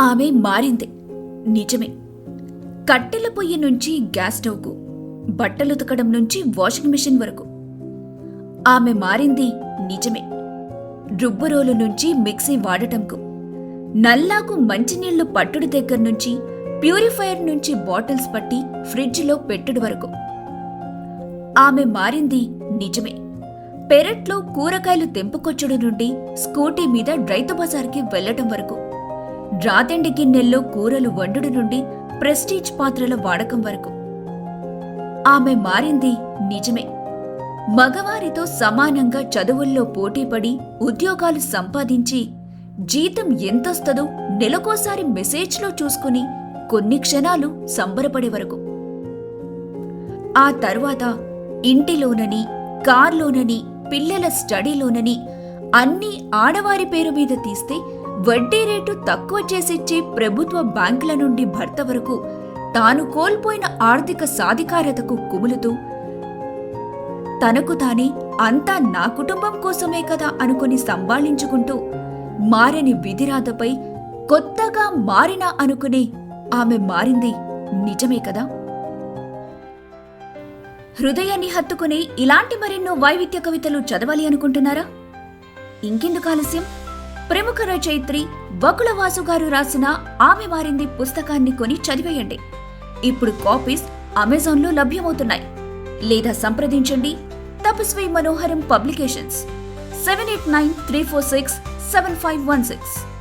ఆమె మారింది. నిజమే. కట్టెల పొయ్యి నుంచి గ్యాస్ స్టవ్కు బట్టలు ఉతకడం నుంచి వాషింగ్ మెషిన్ వరకు. ఆమె మారింది నిజమే. రుబ్బురోలు నుంచి మిక్సీ వాడటంకు నల్లాకు మంచినీళ్ళు పట్టుడు దగ్గర నుంచి ప్యూరిఫైయర్ నుంచి బాటిల్స్ పట్టి ఫ్రిడ్జ్లో పెట్టుడు వరకు. ఆమె మారింది నిజమే. పెరట్లో కూరగాయలు తెంపుకొచ్చుడు నుండి స్కూటీ మీద రైతు బజార్కి వెళ్ళటం వరకు. రాతెండి గిన్నెల్లో కూరలు వండుడు నుండి ప్రెస్టీజ్ పాత్రల వాడకం వరకు. ఆమె మారింది నిజమే. మగవారితో సమానంగా చదువుల్లో పోటీపడి ఉద్యోగాలు సంపాదించి జీతం ఎంతొస్తదో నెలకోసారి మెసేజ్లో చూసుకుని కొన్ని క్షణాలు సంబరపడే వరకు. ఆ తర్వాత ఇంటిలోనని కార్లోనని పిల్లల స్టడీలోనని అన్నీ ఆడవారి పేరు మీద తీస్తే వడ్డీ రేటు తక్కువ చేసిచ్చే ప్రభుత్వ బ్యాంకుల నుండి భర్త వరకు తాను కోల్పోయిన ఆర్థిక సాధికారతకు కుములుతూ తనకు తానే అంతా నా కుటుంబం కోసమే కదా అనుకుని సంభాళించుకుంటూ మారని విధిరాతపై కొత్తగా మారినా అనుకునే ఆమె మారింది నిజమే కదా? హృదయాన్ని హత్తుకుని ఇలాంటి మరెన్నో వైవిధ్య కవితలు చదవాలి అనుకుంటున్నారా? ఇంకెందుకు ఆలస్యం? ప్రముఖ రచయిత్రి బకులవాసు గారు రాసిన ఆమె మారింది పుస్తకాన్ని కొని చదివేయండి. ఇప్పుడు కాపీస్ అమెజాన్లో లభ్యమవుతున్నాయి. లేదా సంప్రదించండి. Tapasvi Manoharam publications seven eight nine three four six seven five one six.